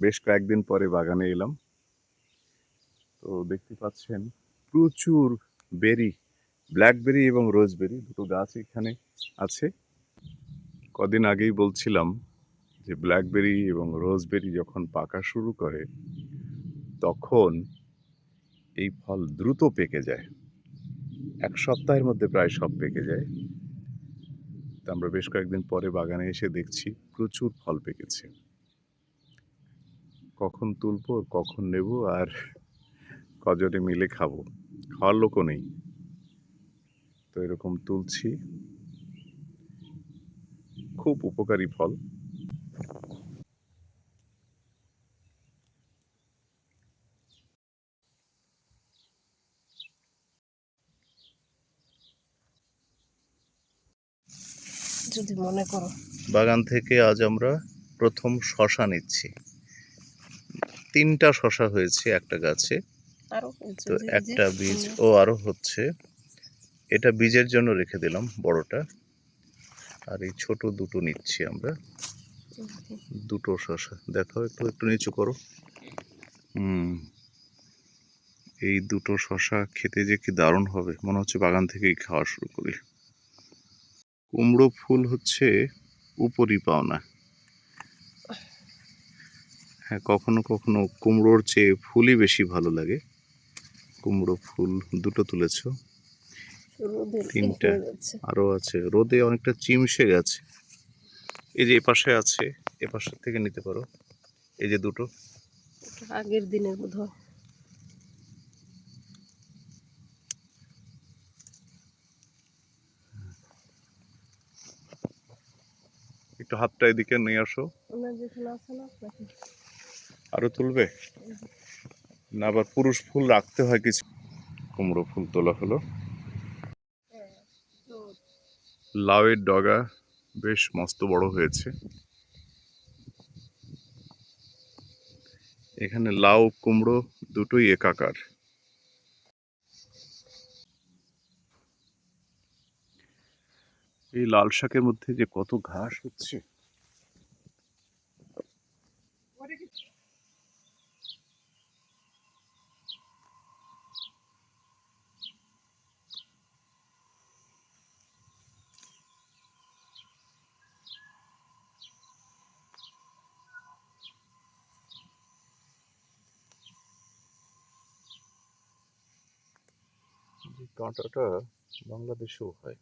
বেশ কয়েকদিন পরে বাগানে এলাম। তো দেখতে পাচ্ছেন, প্রচুর বেরি, ব্ল্যাকবেরি এবং রোজবেরি দুটো গাছ এখানে আছে। কদিন আগেই বলছিলাম যে ব্ল্যাকবেরি এবং রোজবেরি যখন পাকা শুরু করে, তখন এই ফল দ্রুত পেকে যায়। এক সপ্তাহের মধ্যে প্রায় সব পেকে যায়। তা আমরা বেশ কয়েকদিন পরে বাগানে এসে দেখছি প্রচুর ফল পেকেছে। কখন তুলবো কখন নেব আর কজনে মিলে খাব। খাওয়ার লোকও নেই। তো এরকম তুলছি। খুব উপকারী ফল। যদি মনে করো। বাগান থেকে আজ আমরা প্রথম শশা নিচ্ছি। তিনটা শশা হয়েছে একটা গাছে। তো একটা বীজ ও আরও হচ্ছে। এটা বীজের জন্য রেখে দিলাম বড়টা। আর এই ছোট দুটো নিচ্ছি আমরা। দুটো শশা। দেখাও একটু একটু নিচু করো। হুম। এই দুটো শশা খেতে যে কি দারুণ হবে। মনে হচ্ছে বাগান থেকেই খাওয়া শুরু করি। কুমড়ো ফুল হচ্ছে উপরি পাওনা কখনো কখনো কুমড়োর চেয়ে ফুলই বেশি ভালো লাগে। কুমড়ো ফুল দুটো তুলেছো? তিনটা। আরও আছে। রোদে অনেকটা চিমসে গেছে। এই যে এপাশে আছে এপাশের থেকে নিতে পারো। এই যে দুটো। আগের দিনের বোধ একটু হাতটা এদিকে নিয়ে আসো। যেখানে আছে না আরও তুলবে? না আবার পুরুষ ফুল রাখতে হয় কিছু। কুমড়ো ফুল তোলা হলো। লাউয়ের ডগা বেশ মস্ত বড় হয়েছে। এখানে লাউ কুমড়ো দুটোই একাকার। এই লাল শাকের মধ্যে যে কত ঘাস হচ্ছে। কাঁটাটা বাংলাদেশেও হয়।